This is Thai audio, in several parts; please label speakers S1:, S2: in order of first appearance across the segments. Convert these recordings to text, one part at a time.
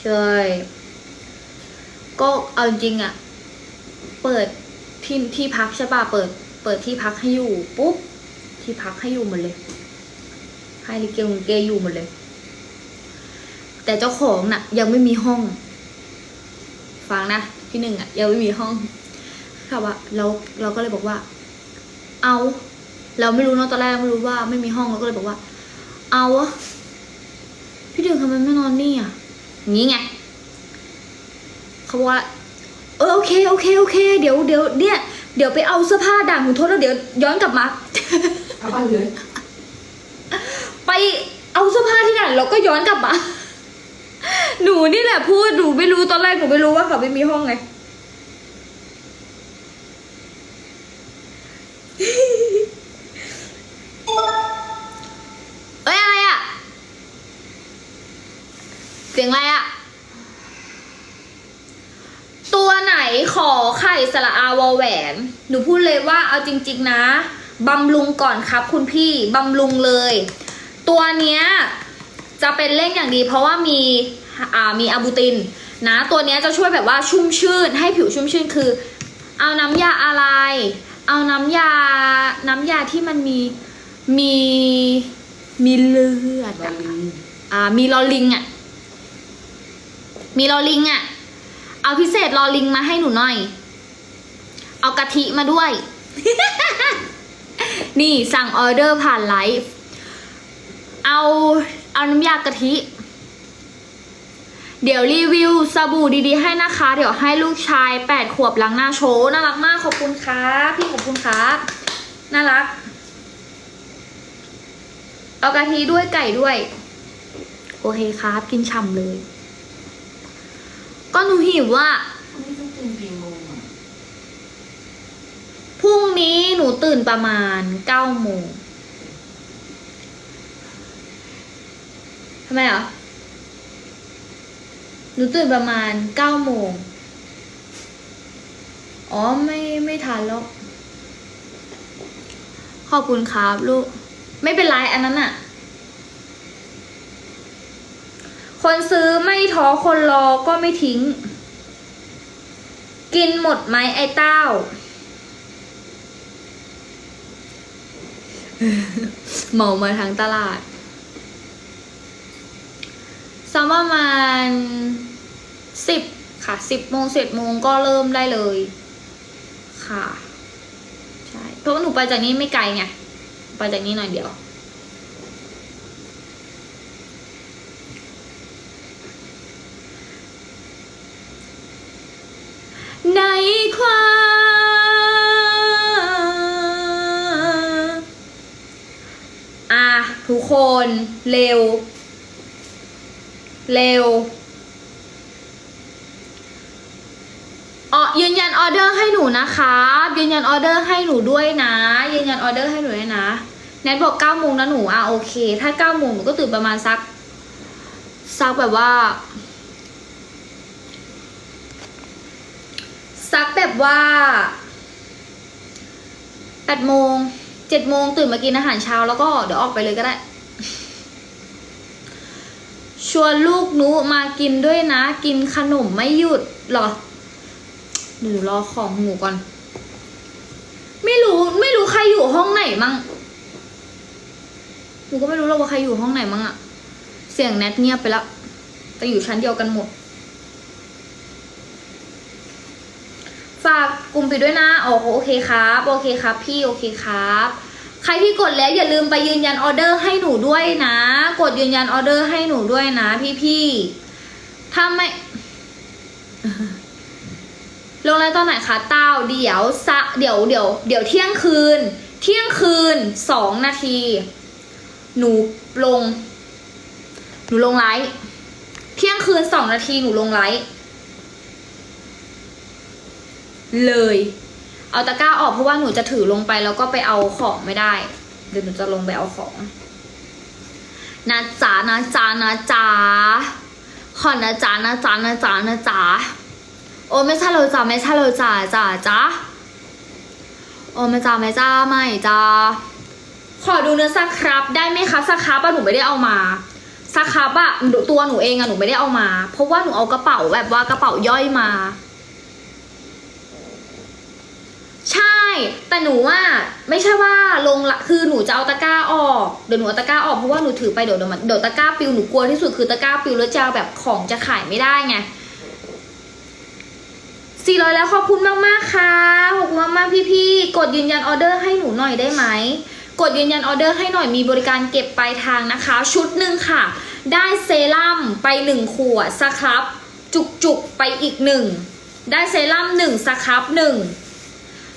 S1: ใช่ ก็เอาจริงอะเปิดที่ที่พักใช่ป่ะเปิด เปิดที่พักให้อยู่ปุ๊บที่พักให้อยู่หมดเลยให้ลิเกลงเกอยู่หมดเลย แต่เจ้าของน่ะ ยังไม่มีห้อง ฟังนะพี่หนึ่งอะยังไม่มีห้องค่ะว่าเราเราก็เลยบอกว่า เอา เราไม่รู้เนอะตอนแรกไม่รู้ว่า ไม่มีห้องเราก็เลยบอกว่า เอาอะพี่ดึงทำไมไม่นอนนี่อะอย่า งนี้ไงเขาบอกว่าเออโอเคโอเคโอเค เดี๋ยวเดี๋ยวเนี่ยเดี๋ยวไปเอาเสื้อผ้าด่างของโทษแล้วเดี๋ยวย้อนกลับมา
S2: เอาไปเลย
S1: ไปเอาเสื้อผ้าที่ไหนแล้วก็ย้อนกลับมาหนูนี่แหละพูดหนูไม่รู้ตอนแรกหนูไม่รู้ว่าเขาไม่มีห้องไง เอ้ยอะไรอะ เสียงอะไรอะตัวไหนขอไข่สระอาวอแหวน หนูพูดเลยว่าเอาจริง ๆ นะบำรุงก่อนครับคุณพี่บำรุงเลย ตัวเนี้ยจะเป็นเล่งอย่างดีเพราะว่ามีอ่ามีอะบูตินนะ ตัวเนี้ยจะช่วยแบบว่าชุ่มชื่น ให้ผิวชุ่มชื่นคือ เอาน้ำยาอะไร เอาน้ำยา น้ำยาที่มันมีมีมีเลือด
S2: บา
S1: อะ
S2: ลี
S1: อ่ามีลอลิงอะ มีลอลิงอะ เอาพิเศษลอลิงมาให้หนูหน่อย เอากะทิมาด้วย นี่สั่งออเดอร์ผ่านไลฟ์ เอาเอาน้ำยากะทิ เดี๋ยวรีวิวสบู่ดีๆให้นะคะ เดี๋ยวให้ลูกชายแปดขวบล้างหน้าโชว์น่ารักมากขอบคุณครับพี่ขอบคุณครับน่ารัก เอากะทิด้วยไก่ด้วย โอเคครับ กินฉ่ำเลย ก็หนูหิวว่า
S2: พรุ่งนี้ต้องตื่นกี่โมงอะ
S1: พรุ่งนี้หนูตื่นประมาณเก้าโมงทำไมเหรอหนูตื่นประมาณเก้าโมงอ๋อไม่ไม่ทันแล้ว ขอบคุณครับลูก ไม่เป็นไรอันนั้นอะ คนซื้อไม่ท้อคนรอก็ไม่ทิ้ง กินหมดไหมไอ้เต้า เหมามาทั้งตลาดสักประมาณสิบค่ะสิบโมงเสร็จโมงก็เริ่มได้เลย ค่ะ ใช่เพราะว่าหนูไปจากนี้ไม่ไกลไงไปจากนี้หน่อยเดียว ในความอะทุกคนเร็ว เร็วออยืนยันออเดอร์ให้หนูนะคะยืนยันออเดอร์ให้หนูด้วยนะยืนยันออเดอร์ให้หนูด้วยนะแนทบอกเก้าโมงนะหนูอะโอเค ถ้าเก้าโมงหนูก็ตื่นประมาณสักสักแบบว่า สักแบบว่าแปดโมงเจ็ดโมงตื่นมากินอาหารเช้าแล้วก็เดี๋ยวออกไปเลยก็ได้ ชวนลูกนูมากินด้วยนะ กินขนมไม่หยุดหรอเดี๋ยวหนูรอของหมูก่อน ไม่รู้ไม่รู้ใครอยู่ห้องไหนมั่งหนูก็ไม่รู้หรอกว่าใครอยู่ห้องไหนมั่งอะเสียงแนทเงียบไปแล้วแต่อยู่ชั้นเดียวกันหมด ฝากกลุ่มปิดด้วยนะอ๋อโอเคครับโอเคครับ พี่โอเคครับ ใครที่กดแล้วอย่าลืมไปยืนยันออเดอร์ให้หนูด้วยนะ กดยืนยันออเดอร์ให้หนูด้วยนะ พี่พี่ๆถ้าไม่ลงไลน์ตอนไหนคะเต้าเดี๋ยวสะเดี๋ยวเดี๋ยวเดี๋ยวเที่ยงคืน เที่ยงคืนสองนาที หนูลง หนูลงไลฟ์เที่ยงคืนสองนาทีหนูลงไลฟ์ เลย เอาตะกร้าออกเพราะว่าหนูจะถือลงไปแล้วก็ไปเอาของไม่ได้ เดี๋ยวหนูจะลงไปเอาของนะจ๊ะนะจ๊ะนะจ๊ะขอนะจ๊ะนะจ๊ะนะจ๊ะนะจ๊ะโอ้ไม่ใช่เลยจ้ะไม่ใช่เลยจ้ะจ้ะจ๊ะโอ้ไม่จ้าไม่จ้าไม่จ้าขอดูเนื้อสักครับ ได้ไหมคะสักครับอะหนูไม่ได้เอามาสักครับอะหนูตัวหนูเองอะหนูไม่ได้เอามา เพราะว่าหนูเอากระเป๋าแบบว่ากระเป๋าย่อยมา ใช่ แต่หนูว่าไม่ใช่ว่าลงละคือหนูจะเอาตะกร้าออกเดี๋ยวหนูเอาตะกร้าออกเพราะว่าหนูถือไปเดี๋ยวเดี๋ยวมันเดี๋ยวตะกร้าปิวหนูกลัวที่สุดคือตะกร้าปิวแล้วจะแบบของจะขายไม่ได้ไงสี่ร้อยแล้วขอบคุณมากมากค่ะขอบคุณมากมากพี่ๆ กดยืนยันออเดอร์ให้หนูหน่อยได้ไหม กดยืนยันออเดอร์ให้หน่อยมีบริการเก็บปลายทางนะคะ ชุดหนึ่งค่ะ ได้เซรั่มไปหนึ่งขวดสครับ จุกจุกๆไปอีกหนึ่งได้เซรั่มหนึ่งสครับหนึ่ง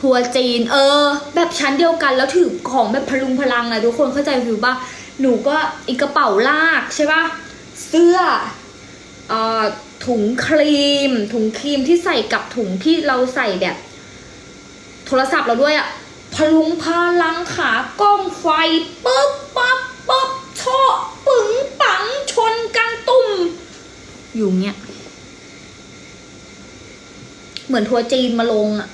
S1: ทัวร์จีน เออ แบบชั้นเดียวกันแล้วถือของแบบพลุงพลังอะทุกคนเข้าใจฟิวป่ะหนูก็อีกกระเป๋าลากใช่ป่ะเสื้อเอ่อถุงครีม ถุงครีมที่ใส่กับถุงที่เราใส่แบบโทรศัพท์เราด้วยอะพลุงพลังขากล้องไฟปึ๊บปั๊บปั๊บชอปึ๋งปังชนกันตุ่มอยู่เงี้ย เหมือนทัวร์จีนมาลงอะ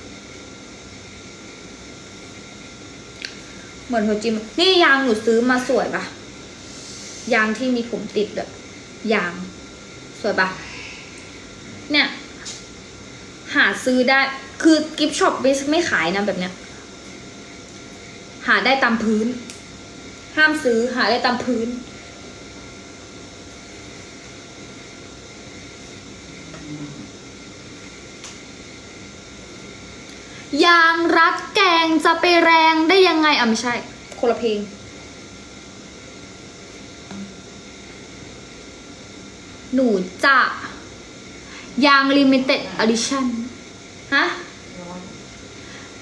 S1: เหมือนหัวจิมนี่ยางหนูซื้อมาสวยปะยางที่มีผมติดแบบยาง สวยปะเนี่ย หาซื้อได้ คือกิฟช็อปไม่ขายนะแบบเนี้ย หาได้ตามพื้น ห้ามซื้อหาได้ตามพื้น ยางรัดแกงจะไปแรงได้ยังไงอะไม่ใช่ คนละเพลง หนูจะยาง limited edition ฮะ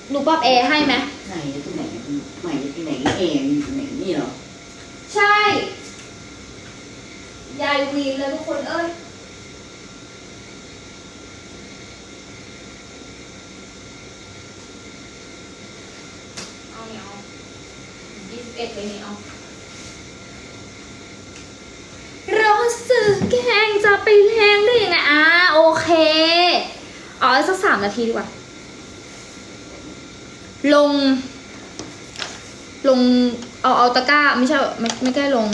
S1: หนูปรับแอร์ให้ไหม
S3: ไหนตรงไหนใหม่ตรงไหนเองตรงไหนนี่เหรอ
S1: ใช่ ยายวีนเลยทุกคนเอ้ย เอาเนี่ยเอายี่สิบ เอ็ดเลยนี่เอารอสื่อแกงจะไปแรงได้ยังไงอ่าโอเคเอาสักสามนาทีดีกว่า ลง ลง เอาเอาตะกร้า ไม่ใช่ไม่ไม่ใกล้ลง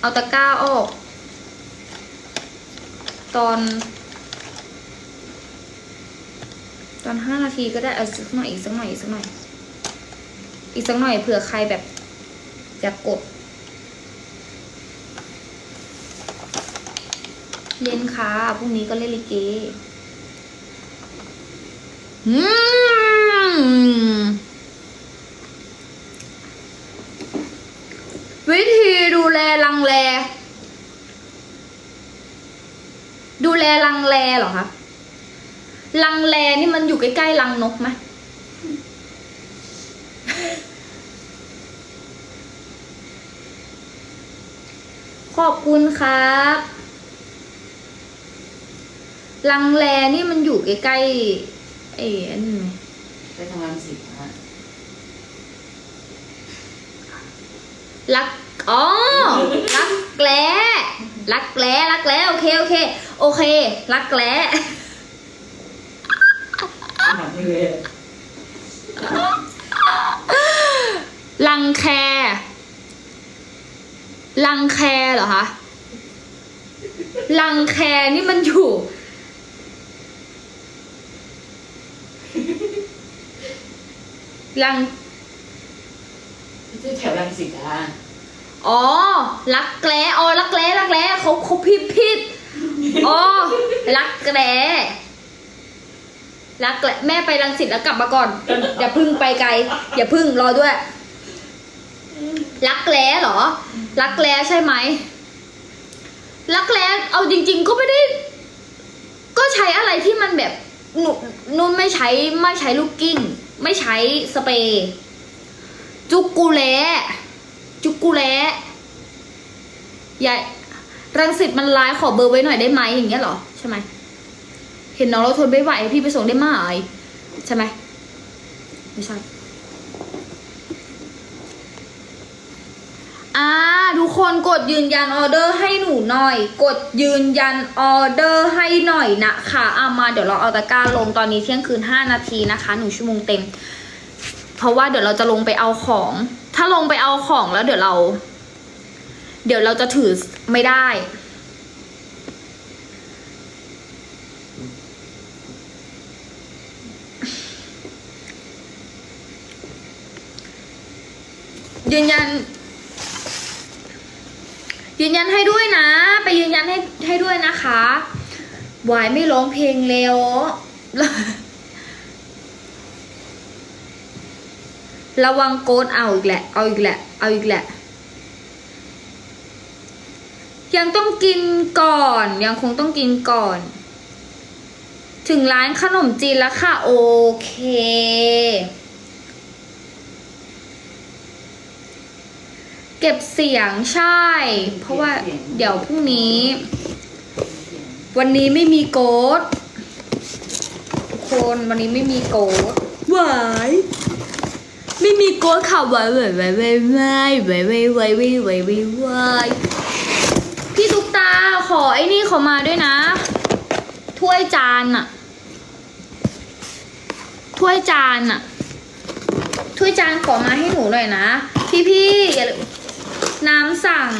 S1: เอาตะกร้าออก ตอน ตอนห้านาทีก็ได้เอาสักหน่อยอีกสักหน่อยอีกสักหน่อย อีกสักหน่อยเผื่อใครแบบ อยากกด เล่นค่ะพรุ่งนี้ก็เล่นลิเกอืมวิธีดูแลรังแล ดูแลรังแลเหรอคะ รังแลนี่มันอยู่ใกล้ๆรังนกไหม ขอบคุณครับรังแลนี่มันอยู่ใกล้ๆไอ้อันนี้ไหม
S3: ไปทำงานสิฮะ
S1: รักอ๋อรักแร้รักแร้รักแร้โอเคโอเค โอเค รักแร้
S3: หนักเลย
S1: รังแค รังแคเหรอคะรังแคนี่มันอยู่รัง
S3: ที่แถวรังสิตอะ
S1: อ๋อรักแร้อ๋อรักแร้รักแร้เขาเขาพิดผิดอ๋อรักแร้รักแร้แม่ไปรังสิตแล้วกลับมาก่อน อย่าพึ่งไปไกล อย่าพึ่งรอด้วย รักแร้เหรอ รักแร้ใช่ไหมรักแร้เอาจริง ๆ ก็ไม่ได้ ก็ใช้อะไรที่มันแบบหนูนุ่นไม่ใช้ไม่ใช้ลูกกิ้ง ไม่ใช้สเปรย์จุกกูแลจุกกูแลยายรังสิตมันไลน์ขอเบอร์ไว้หน่อยได้ไหมอย่างเงี้ยเหรอใช่ไหมเห็นน้องเราทนไม่ไหวพี่ไปส่งได้ไหมใช่ไหมไม่ใช่อ่า คนกดยืนยันออเดอร์ให้หนูหน่อย กดยืนยันออเดอร์ให้หน่อยนะคะเอามาเดี๋ยวเราเอาตะกร้าลงตอนนี้เที่ยงคืน 5 นาทีนะคะหนึ่งชั่วโมงเต็ม เพราะว่าเดี๋ยวเราจะลงไปเอาของ ถ้าลงไปเอาของแล้วเดี๋ยวเรา เดี๋ยวเราจะถือไม่ได้ยืนยัน ยืนยันให้ด้วยนะ ไปยืนยันให้ให้ด้วยนะคะวายไม่ร้องเพลงแล้วระวังโกดเอาอีกแหละ เอาอีกแหละ เอาอีกแหละ ยังต้องกินก่อน ยังคงต้องกินก่อน ถึงร้านขนมจีนแล้วค่ะ โอเค เก็บเสียงใช่ เพราะว่าเดี๋ยวพรุ่งนี้ วันนี้ไม่มีโกดทุกคนวันนี้ไม่มีโกดหวายไม่มีโกดค่ะหวายหวายหวายหวายหวายหวายหวายหวายหวายหวายหวายหวายพี่ตุ๊กตาขอไอ้นี่เขามาด้วยนะ ถ้วยจานอะถ้วยจานอะถ้วยจานขอมาให้หนูหน่อยนะ พี่พี่ๆอย่าลืม น้ำสั่ง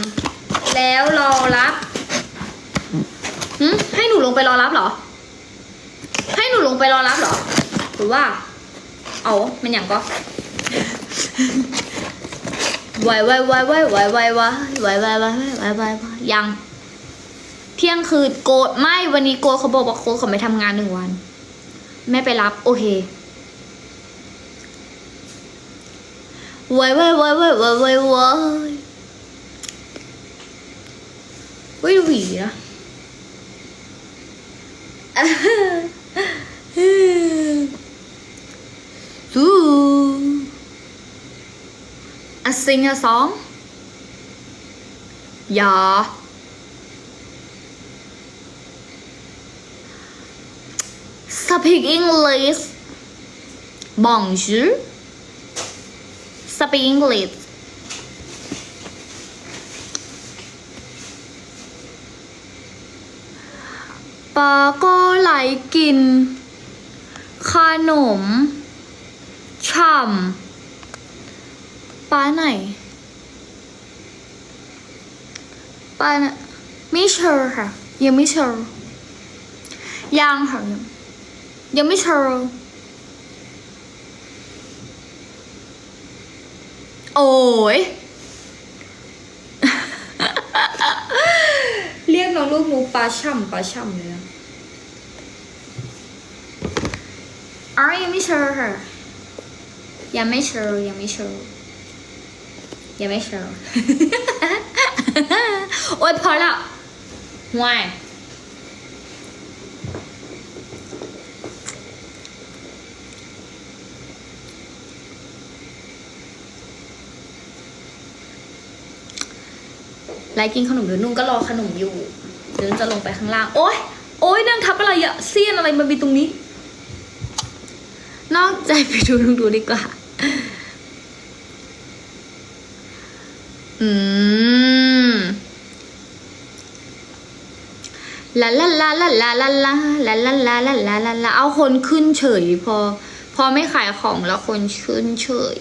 S1: แล้วรอรับหึให้หนูลงไปรอรับเหรอ ให้หนูลงไปรอรับเหรอ หรือว่า เอามันอย่างก็ไวไวไวไวไวไวไวไวไวไวไวไวไวไวยัง เที่ยงคืนโกดไม่วันนี้โกดเขาบอกว่าโกดเขาไม่ทำงานหนึ่งวันแม่ไปรับ โอเคไวไวไวไวไวไว ഒരു Do I sing a song? Yeah. Speak English. Bonjour. Speak English. ปลาก็ไหลกิน ขนม ฉ่ำป้าไหนป้าน่ะไม่เชิญค่ะ ยังไม่เชิญยังค่ะยังยังไม่เชิญโอ้ยเรียกน้องลูกหนูปลาช่ำปลาช่ำเลยนะ อ๋อยังไม่เชิญค่ะยังไม่เชิญยังไม่เชิญยังไม่เชิญโอ๊ยพอละห่วยไลกินขนมเดี๋ยวนุ่งก็รอขนมอยู่เดี๋ยวนุ่งจะลงไปข้างล่าง โอ๊ย โอ๊ยนั่งทับอะไรอะเสี้ยนอะไรมันมีตรงนี้ นอกใจไปดูนุ่งดูดีกว่า อืมลาลาลาลาลาลาลาลาลาลาลาลาลาลาเอาคนขึ้นเฉย พอ พอไม่ขายของแล้วคนขึ้นเฉย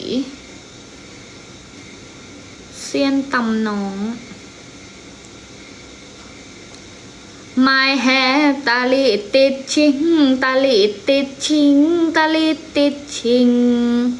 S1: เซียนตำน้อง My hair, tali te ching tali te ching tali te ching